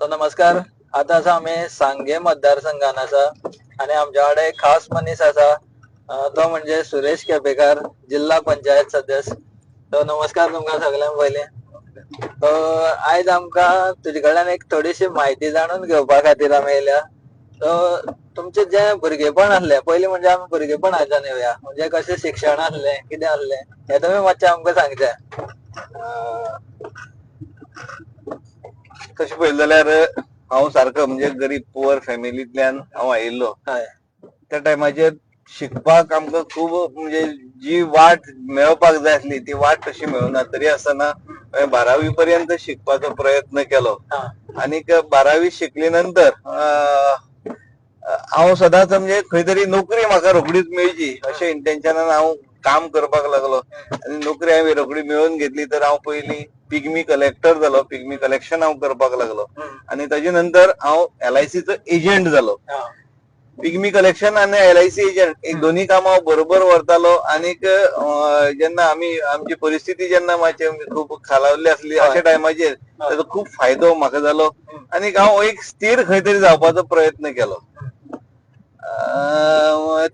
So नमस्कार. आता असा आम्ही सांगे मतदारसंघान आसा आणि आमच्याकडे एक खास मनीस आसा तो म्हणजे सुरेश केपेकार जिल्हा पंचायत सदस्य. तो नमस्कार तुमकां सगळ्यांक पयलीं. आयज आमकां तुजे कडल्यान एक थोडीशी म्हायती जाणून घेवपा खातीर आमी येयल्या सो तुमचे जे भुरगेपण आसले पयलीं म्हणजे आमी भुरगेपणाच्यान येवया म्हणजे कशें शिक्षण आसलें कितें आसलें हें तुमी मातशें आमकां सांगचें तशें पळयलें जाल्यार हांव सारको म्हणजे गरीब पुअर फॅमिलींतल्यान हांव आयिल्लो हय. त्या टायमाचेर शिकपाक आमकां खूब म्हणजे जी वाट मेळपाक जाय आसली ती वाट तशी मेळुना. तरी आसतना हांवें बारावी पर्यंत शिकपाचो प्रयत्न केलो. आनीक बारावी शिकले नंतर हांव सदांच म्हणजे खंय तरी नोकरी म्हाका रोखडीच मेळची अशें इंटेन्शनान हांव काम करपाक लागलो. आनी नोकरी हांवें रोखडी मेळोवन घेतली तर हांव पयलीं पिगमी कलेक्टर जालो पिगमी कलेक्शन हांव करपाक लागलो. आनी ताजे नंतर हांव एल आय सीचो एजंट जालो पिगमी कलेक्शन आनी एल आय सी एजंट एक दोन्ही कामां हांव बरोबर व्हरतालो आनीक जेन्ना आमी आमची परिस्थिती जेन्ना मातशे खूब खालावली आसली. अशा टायमाचेर ताचो खूब फायदो म्हाका जालो आनीक हांव एक स्थिर खंय तरी जावपाचो प्रयत्न केलो.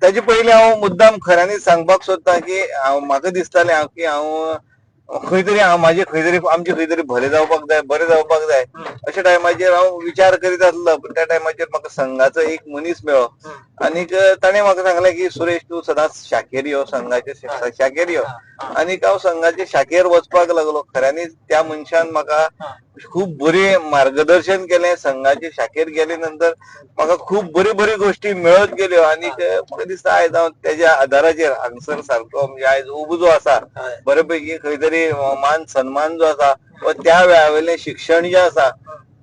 ताचे पयलीं हांव मुद्दाम खऱ्यांनीच सांगपाक सोदतां की हांव म्हाका दिसतालें की हांव खंय तरी म्हाजे खंय तरी आमचे खंय तरी भले जावपाक जाय बरें जावपाक जाय. अशा टायमाचेर हांव विचार करीत आसलो पण त्या टायमाचेर म्हाका संघाचो एक मनीस मेळ्ळो आनीक ताणें म्हाका सांगलें की सुरेश तूं सदांच शाखेर यो संघाचे शा- शाखेर यो आनीक हांव संघाचे शाखेर वचपाक लागलो. खऱ्यांनीच त्या मनशान म्हाका खूब बरी मार्गदर्शन केलें संघाचे शाखेर गेले नंतर म्हाका खूब बऱ्यो बऱ्यो गोश्टी मेळत गेल्यो आनीक म्हाका दिसता आयज हांव तेज्या आदाराचेर हांगसर सारको म्हणजे आयज उबो जो आसा हय बऱ्यापैकी खंय तरी मान सन्मान जो आसा व त्या वेळा वयलें शिक्षण जे आसा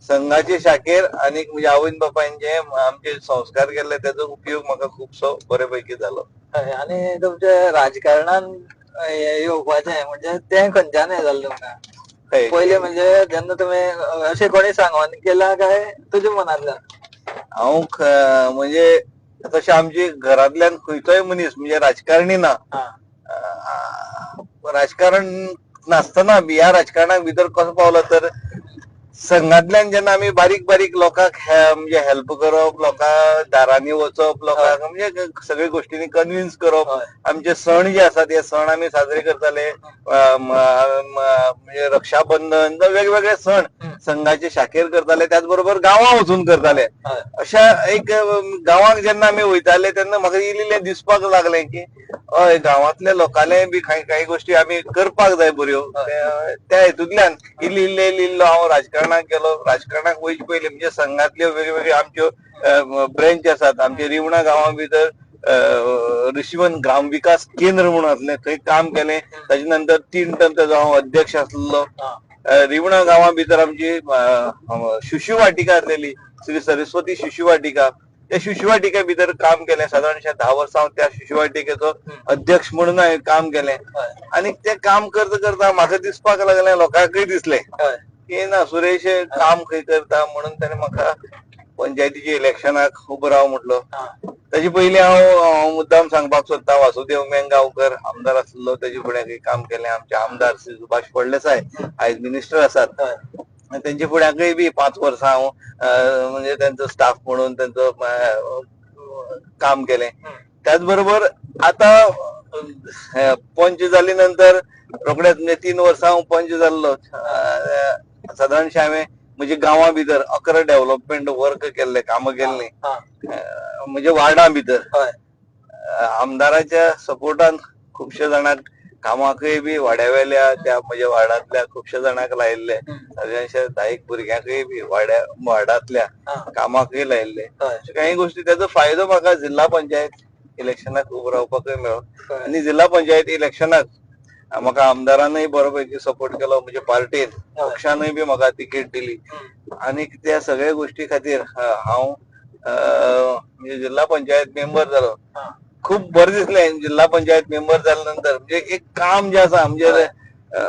संघाचे शाखेर आनीक म्हणजे आवयन बापायन जे आमचे संस्कार केल्ले तेजो उपयोग म्हाका खुबसो बऱ्यापैकी जालो हय आनी तुमचे राजकारणान येवपाचें म्हणजे तें खंयच्यान हें जालें पयलीं म्हणजे जेन्ना तुमी अशें कोणी सांगोन केला काय? तुज्या मनांतल्यान हांव ख- म्हणजे तशें आमचे घरांतल्यान खंयचोय मनीस म्हणजे राजकारणी ना. अं, राजकारण नासतना बी ह्या राजकारणाक भितर कसो पावलो तर संघातल्यान जेन्ना आमी बारीक बारीक लोकांक म्हणजे हेल्प करप लोकांक दारांनी वचप लोकांक म्हणजे सगळे गोश्टींनी कन्विन्स करप. आमचे सण जे आसात हे सण आमी साजरे करताले. म्हणजे रक्षाबंधन जावं वेगवेगळे सण संघाचे शाखेर करताले त्याच बरोबर गांवां वचून करताले. अशा एक गांवांक जेन्ना आमी वयताले तेन्ना म्हाका इल्लें दिसपाक लागलें की हय गांवांतल्या लोकांले बी कांय कांय गोश्टी आमी करपाक जाय बऱ्यो. त्या- हेतूंतल्यान इल्ली इल्ले इल्लो हांव राजकारणाक गेलो राजकारणाक वयचे पयलीं म्हणजे संघातल्यो वेगवेगळ्यो आमच्यो ब्रँच आसात आमचे रिवणा गांवा भितर रिशिवन ग्राम विकास केंद्र म्हणून आसलें थंय काम केलें. ताजे नंतर तीन टर्म तेजो हांव अध्यक्ष आसलो रिवणा गांवा भितर आमची शिशु वाटिका आसलेली श्री सरस्वती शिशु वाटिका त्या शिशु वाटिके भितर काम केलें. सादारणशे धा वर्सां हांव त्या शिशु वाटिकेचो अध्यक्ष म्हणून हांवें काम केलें. आनी तें काम करता करता म्हाका दिसपाक लागलें लोकांकय दिसलें. की ना सुरेश काम खंय करता म्हणून ताणें म्हाका पंचायतीच्या इलेक्शनाक उबो राव म्हटलो. ताचे पयलीं हांव मुद्दाम सांगपाक सोदतां वासुदेव मेंगांवकर आमदार आसलो ताचे फुडें काही काम केलें आमचे आमदार श्री सुभाष फळदेसाय आयज मिनिस्टर आसात तेंचे फुड्याकय बी पांच वर्सां हांव म्हणजे तेंचो स्टाफ म्हणून अ, काम केलें. त्याच बरोबर आता पंच जाली नंतर रोखडेच म्हणजे तीन वर्सां हांव पंच जाल्लो अ, सादारणशे हांवें म्हजे गांवा भितर अकरा डेव्हलपमेंट वर्क केल्ले कामां केल्लीं. हा म्हणजे वार्डा भितर. आमदाराच्या सपोर्टान खुबशे जाणांक कामाकय बी वाड्यावेल्या त्या म्हज्या वार्डांतल्या खुबशे जाणांक लायिल्ले. सगळ्यांशे धा एक भुरग्यांकय बी वाड्या वार्डांतल्या हा. कामाकय लायिल्ले. काही गोष्टी त्याचो फायदो म्हाका जिल्हा पंचायत इलेक्शनाक उबो रावपाकय मेळ्ळो आनी जिल्हा पंचायत इलेक्शनाक म्हाका आमदारानय बरोपैकी सपोर्ट केलो म्हणजे पार्टीन पक्षानय बी म्हाका तिकेट दिली. आनी त्या सगळ्या गोष्टी खातीर हांव म्हणजे जिल्हा पंचायत मेंबर जालो हा. खूब बरें दिसलें जिल्हा पंचायत मेंबर जाले नंतर म्हणजे एक काम जे आसा म्हणजे अ,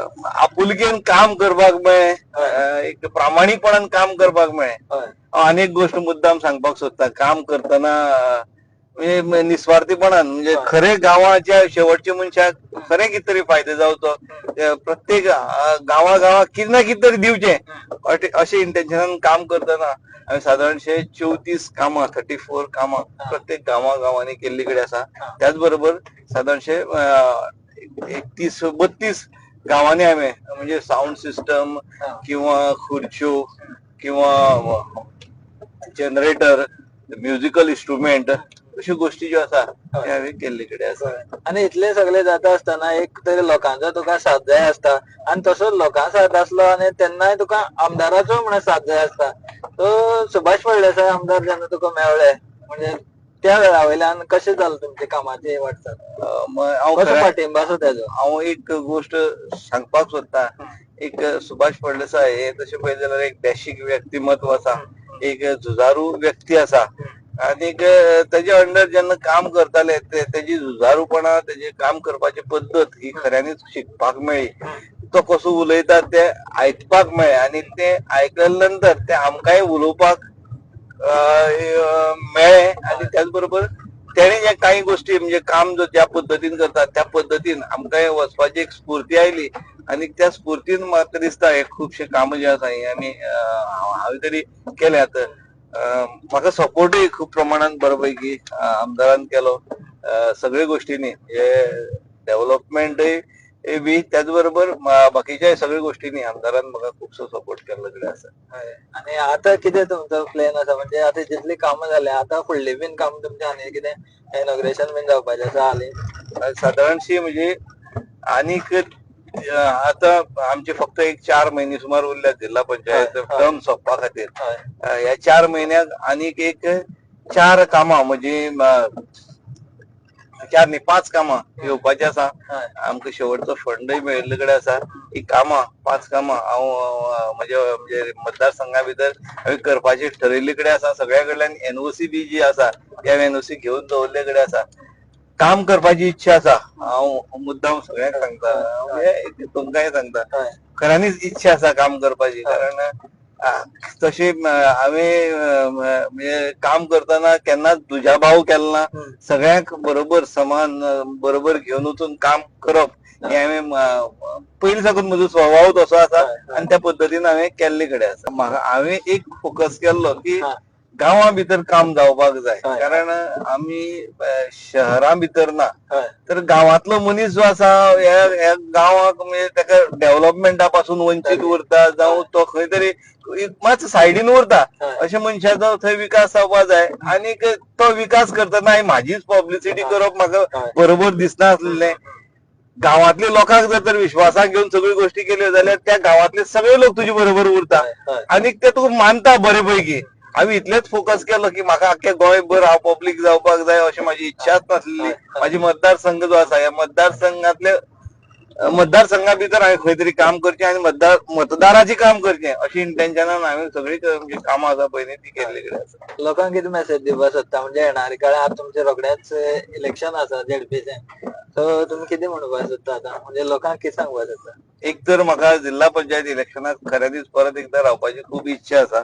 आपुलकेन काम करपाक मेळ्ळें अ, एक प्रामाणीकपणान काम करपाक मेळ्ळें हांव आनी एक गोश्ट मुद्दाम सांगपाक सोदतां काम करतना म्हणजे निस्वार्थीपणान म्हणजे खरे गावाच्या शेवटचे मनशाक खरे कितें तरी फायदे जावचो ते प्रत्येक गावा गावा कितें ना कितें तरी दिवचे अशे इंटेन्शनान काम करतना. हांवें सादारणशे चौतीस कामां थर्टी फोर कामां प्रत्येक गांवा गांवांनी केल्ली कडेन आसा त्याच बरोबर सादारणशे एकतीस बत्तीस गांवांनी हांवें म्हणजे साऊंड सिस्टम किंवा खुर्च्यो किंवा जनरेटर म्युझिकल इन्स्ट्रुमेंट अश्यो गोष्टी ज्यो आसा हांवें केल्ले कडेन आसा आणि इतले सगळे जाता असताना एक तरी लोकांचो तुका साथ जाय आसता आणि तसोच लोकां साथ आसलो आणि तेन्नाय तुका आमदाराचो म्हणून साथ जाय आसता तो सुभाष फळदेसाय आमदार जेन्ना तुका मेळ्ळे म्हणजे त्या वेळा वयल्यान कशें जालें तुमचे कामाची वाटचाल पाठिंबो आसा तेजो हांव एक गोष्ट सांगपाक सोदतां एक सुभाष फळदेसाय हे तशें पळयत जाल्यार एक डॅशीक व्यक्तिमत्व आसा एक झुजारू व्यक्ती आसा आनीक त्याच्या अंडर जेन्ना काम करताले ते तेजी झुजारूपणा तेजे काम करपाची पद्दत ही खऱ्यांनीच शिकपाक मेळ्ळी तो कसो उलयता ते आयकपाक मेळ्ळें आनी ते आयकल्या नंतर ते आमकांय उलोवपाक मेळ्ळें आनी त्याच बरोबर तेणे जे काही गोष्टी म्हणजे काम जो ज्या पद्दतीन करता त्या पद्दतीन आमकां वचपाची एक स्फूर्ती आयली आनी त्या स्फूर्तीन म्हाका दिसता हे खुबशे काम जे आसा हे आमी हांवें तरी केल्यात. म्हाका सपोर्टूय खूब प्रमाणात बरो पैकी आमदारान केलो. सगळे गोष्टींनी. हे डेव्हलपमेंटय बी त्याच बरोबर बाकीच्या सगळ्या गोष्टींनी आमदारान म्हाका खुबसो सपोर्ट केल्लो कडेन आसा आणि आता कितें तुमचो प्लॅन आसा म्हणजे आता जितली कामां जाली आता फुडली बीन काम तुमचे आनी कितें इनॉग्रेशन बीन जावपाचें आसा हालीं साधारणशी म्हणजे आनीक आता आमचे फक्त एक चार महिने सुमार उरल्यात जिल्हा पंचायत. टर्म सोंपपा खातीर हय चार महिन्याक आनीक एक चार कामां म्हणजे चार न्ही पाच कामां येवपाची आसा आमकां शेवटचो फंडय मेळिल्ले कडेन आसा ही कामां पाच कामां हांव म्हज्या म्हणजे मतदारसंघा भितर हांवें करपाची ठरयल्ले कडेन आसा सगळ्या कडल्यान एनओसी बी जी आसा त्या एनओसी घेवन दवरले कडेन आसा काम करपाची इच्छा आसा हांव मुद्दाम सगळ्यांक सांगता. म्हणजे तुमकांय सांगता. खऱ्यांनीच इच्छा आसा काम करपाची. कारण तशी हांवें म्हणजे काम करतना केन्नाच दुजाभाव केलो ना. सगळ्यांक बरोबर समान बरोबर घेवन वचून काम करप हे हांवें पयलीं साकून म्हजो स्वभाव तसो आसा. आनी त्या पद्दतीन हांवें केल्ले कडेन आसा म्हाका हांवें एक फोकस केल्लो की. गांवा भितर काम जावपाक जाय. कारण आमी शहरां भितर ना तर गांवांतलो मनीस जो आसा ह्या गांवाक म्हणजे ताका डेव्हलपमेंटा पासून वंचीत उरता जावं तो खंय तरी मातसो सायडीन उरता. अशा मनशाचो थंय विकास जावपा जाय आनीक तो विकास करतना हांवें म्हाजीच पब्लिसिटी करप म्हाका. बरोबर दिसना आसलें गांवांतल्या लोकांक जर तर विश्वासाक घेवन सगळ्यो गोष्टी केल्यो जाल्यार त्या गांवांतले सगळे लोक तुजे बरोबर उरता. आनीक ते तुका मानता बरे पैकी हांवें इतलेच फोकस केलो की म्हाका आख्खे गोंयभर हांव पब्लीक जावपाक जाय अशी म्हाजी इच्छाच नासली. म्हाजी मतदारसंघ जो आसा ह्या मतदारसंघातले मतदारसंघा भितर हांवें खंय तरी काम करचें आनी मतदार मतदाराचें काम करचें अशी इंटेन्शनान हांवें सगळी कामां आसा पळय न्ही ती केल्ली कडेन आसा लोकांक कितें मेसेज दिवपाक सोदता म्हणजे येणारे काळात आतां तुमचे रोखडेच इलेक्शन आसा जेडपीचें सो तुमी कितें म्हणपाक सोदता आतां? म्हणजे लोकांक कितें सांगपाक सोदता एक तर म्हाका जिल्हा पंचायत इलेक्शनात खऱ्यांनीच परत एकदा रावपाची खूब इच्छा आसा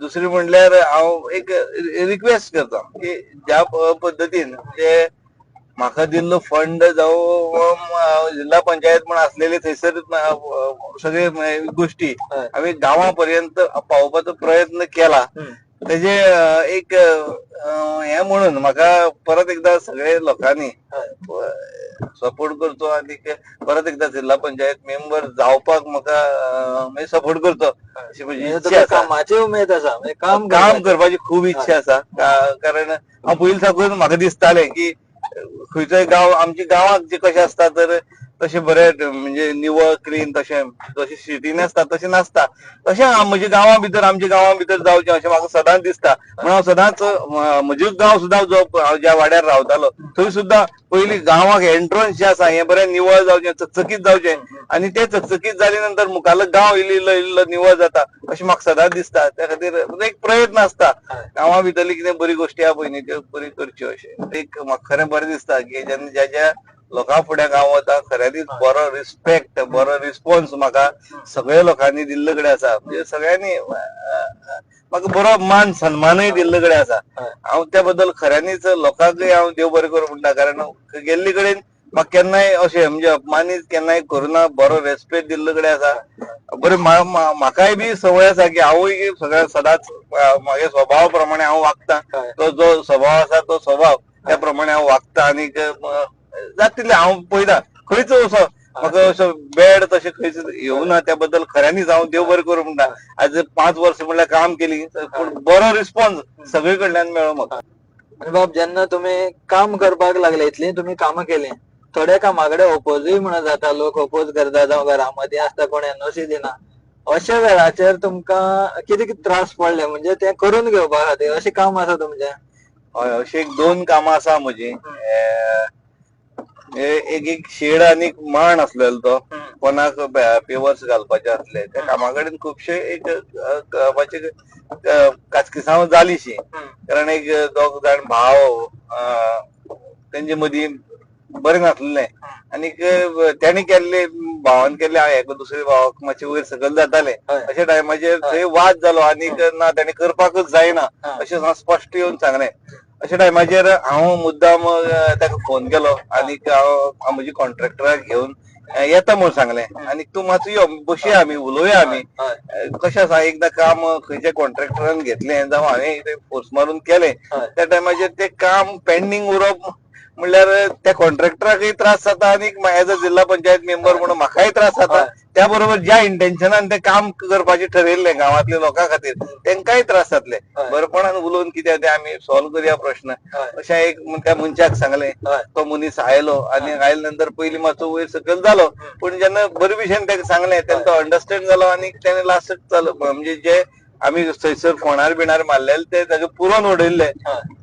दुसरी म्हणल्यार हांव एक रिक्वेस्ट करता की ज्या पद्दतीन म्हणजे म्हाका दिल्लो फंड जावं जिल्हा पंचायत म्हण आसलेले थंयसर सगळे गोष्टी हांवें गांवा पर्यंत पावोवपाचो प्रयत्न केला. तेजे एक हे म्हणून म्हाका परत एकदा सगळे लोकांनी सपोर्ट करचो आनी परत एकदा जिल्हा पंचायत मेंबर जावपाक म्हाका सपोर्ट करचो अशी म्हजी कामाची उमेद आसा म्हणजे काम काम करपाची. खूब इच्छा आसा कारण हांव पयलीं साकून म्हाका दिसतालें की खंयचोय गांव आमच्या गांवांत जे कशें आसता तर तशें बरे म्हणजे निवळ क्लीन तशें जशें सिटीन आसता तशें नासता. तशें म्हणजे म्हज्या गांवा भितर आमच्या गांवा भितर जावचें अशें म्हाका सदांच दिसता. म्हणून हांव सदांच अं, म्हणजे गांव सुद्दां जो हांव ज्या वाड्यार रावतालो थंय सुद्दां पयलीं गांवाक एंट्रन्स जें आसा हें बरें निवळ जावचें चकचकीत जावचें आनी तें चकचकीत जाले नंतर मुखारलो गांव इल्लो इल्लो इल्लो निवळ जाता अशें म्हाका सदांच दिसता. त्या खातीर म्हणजे एक प्रयत्न आसता गांवा भितरली कितें बरी गोश्टी आहा पळय त्यो बरी करच्यो अशें. एक म्हाका खरें बरें दिसता की जेन्ना ज्या ज्या लोकां फुडें हांव वता खऱ्यांनीच बरो रिस्पेक्ट बरो रिस्पॉन्स म्हाका सगळ्या लोकांनी दिल्ले कडेन आसा. म्हणजे सगळ्यांनी म्हाका बरो मान सन्मानूय दिल्ले कडेन आसा. हांव त्या बद्दल खऱ्यांनीच लोकांकय हांव देव बरें करूं म्हणटा कारण गेल्ले कडेन म्हाका केन्नाय अशें म्हणजे अपमानीत केन्नाय करुना बरो रेस्पेक्ट दिल्ले कडेन आसा. बरें म्हाकाय बी संवय आसा की हांवूय सगळ्या सदांच म्हागे स्वभावा प्रमाणे हांव वागतां. तो जो स्वभाव आसा तो स्वभाव त्या प्रमाणे हांव वागतां. आनीक अं, जाता तितलें हांव पळयतां खंयच असो म्हाका असो बॅड तशें खंयच येवना त्या बद्दल खऱ्यांनीच हांव देव बरें करूं म्हणटा आज पांच वर्सां म्हणल्यार काम केली पूण बरो रिस्पॉन्स सगळे कडल्यान मेळ्ळो म्हाका बाब जेन्ना तुम्ही काम करपाक लागले इतली तुम्ही कामां केली. थोड्या कामाकडे ओपोजूय म्हणत जाता लोक ओपोज करता जावं घरामध्ये आसता कोण एनओसी दिना. अशा वेळाचेर तुमकां कितें कितें त्रास पडले म्हणजे ते करून घेवपा खातीर अशें काम आसा तुमचें? हय अशी एक दोन कामां आसा म्हजी. एक एक शेड आनी एक माण आसलेलो तो कोणाक पेवर्स घालपाचे आसले त्या कामा कडेन खुबशे एक अं, क- मातशे अं, काचकिसांव जालीशी कारण एक दोग जाण भाव तेंचे मदीं बरें नासलें आनीक तेणी केल्ले भावान केल्ले हांव दुसऱ्या भावाक मातशें वयर सकयल जाताले. अशा टायमाचेर थंय वाद जालो आनीक ना तेणी करपाकच जायना. अशें स्पश्ट येवन सांगलें. अशा टायमाचेर हांव मुद्दाम ताका फोन केलो आनीक हांव हांव म्हजी कॉन्ट्रॅक्टराक घेवन येता म्हूण सांगलें. आनीक तूं मातसो यो बसया आमी उलोवया आमी. कशें आसा एकदां काम खंयच्या कॉन्ट्रॅक्टरान घेतलें जावं हांवें फोर्स मारून केलें. त्या टायमाचेर तें काम पेंडींग उरप म्हणल्यार त्या कॉन्ट्रॅक्टराकय त्रास जाता आनीक एज अ जिल्हा पंचायत मेंबर म्हणून म्हाकाय त्रास जाता. त्या बरोबर ज्या इंटेन्शनान तें काम करपाचें ठरयल्लें गांवांतल्या लोकां खातीर तेंकाय त्रास जातले. बरेपणान उलोवन कितें तें आमी सॉल्व करया प्रश्न. अशें एक त्या मनशाक सांगलें. तो मनीस आयलो आनी आयल्या नंतर पयलीं मातसो वयर सकयल जालो पूण जेन्ना बरे भशेन ताका सांगलें तेन्ना तो अंडरस्टँड जालो आनी तेणें लास्ट चालू म्हणजे जे आमी थंयसर फोंडार बिणार मारलेले ते ताका पुरोन उडयल्ले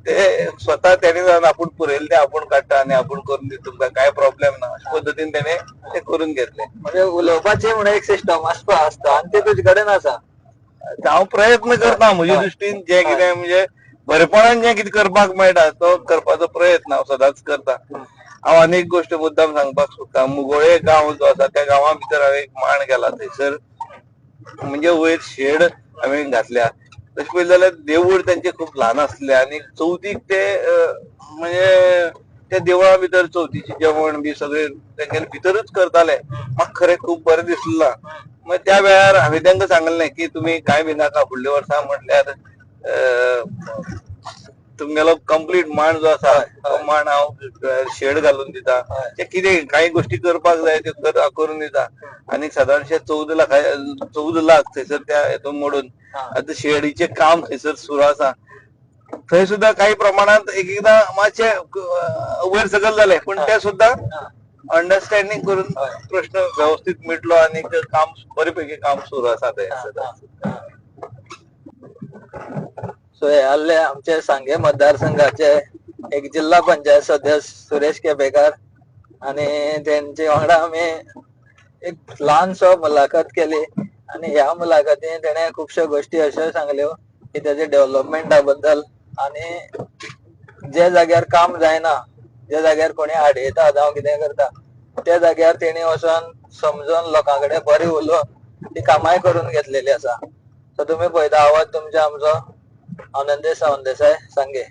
ते स्वता तेणे जावन आपूण पुरयले ते आपूण काडटा आनी आपूण करून दिता तुमकां काय प्रॉब्लेम ना अशे पद्दतीन तेणे ते करून घेतले. म्हणजे उलोवपाची म्हणून एक सिस्टम आसपा आसता आणि ते तुजे कडेन आसा हांव प्रयत्न करता. म्हजे. दृश्टीन जे कितें म्हणजे बरेपणान जें कितें करपाक मेळटा तो करपाचो प्रयत्न हांव सदांच करता. हांव आनी एक गोश्ट मुद्दाम सांगपाक सोदता. मुगोळे गांव जो आसा त्या गांवा भितर हांवें एक मांड गेला थंयसर म्हणजे वयर शेड हांवें घातल्या. तशें पळयलें जाल्यार देवूळ त्यांचे खूब ल्हान आसलें आनी चवथीक ते म्हणजे त्या देवळा भितर चवथीचें जेवण बी सगळें तेंगेले भितरूच करताले. म्हाका खरें खूब बरें दिसलें. मग त्या वेळार हांवें तांकां सांगलें की तुमी कांय बी नाका फुडल्या वर्सा म्हटल्यार तुमगेलो कंप्लीट मांड जो आसा तो मांड हांव शेड घालून दिता. ते कितें काही गोश्टी करपाक जाय त्यो कर- करून दिता. आनी सादारणशे चौदा लाख चौदा लाख थंयसर त्या हेतून मोडून. आतां शेडीचे काम थंयसर सुरू आसा. थंय सुद्धा काही प्रमाणात एक एकदां मातशे वयर सकल जाले पण ते सुद्धा हा. अंडरस्टँडिंग करून प्रश्न व्यवस्थित मिटलो आणि ते काम बरेपैकी काम सुरू आसा ते. सो हे आले आमचे सांगे मतदारसंघाचे एक जिल्हा पंचायत सदस्य सुरेश केपेकर आणि त्यांचे वांगडा आम्ही एक ल्हानसो मुलाखत केली आणि ह्या मुलाखतीन त्याने खुबश्यो गोष्टी अश्यो सांगल्यो की त्याच्या डेव्हलपमेंटा बद्दल आणि जे जाग्यार काम जायना जे जाग्यार कोणी आडयता जावं कितें करता त्या जाग्यार तेणी वचोन समजून लोकांकडे बरी उलोवन ती कामाय करून घेतलेली आसा सो तुम्ही पळयता आवाज तुमच्या आमचो. आनंदेश सावंत देसाय सांगे.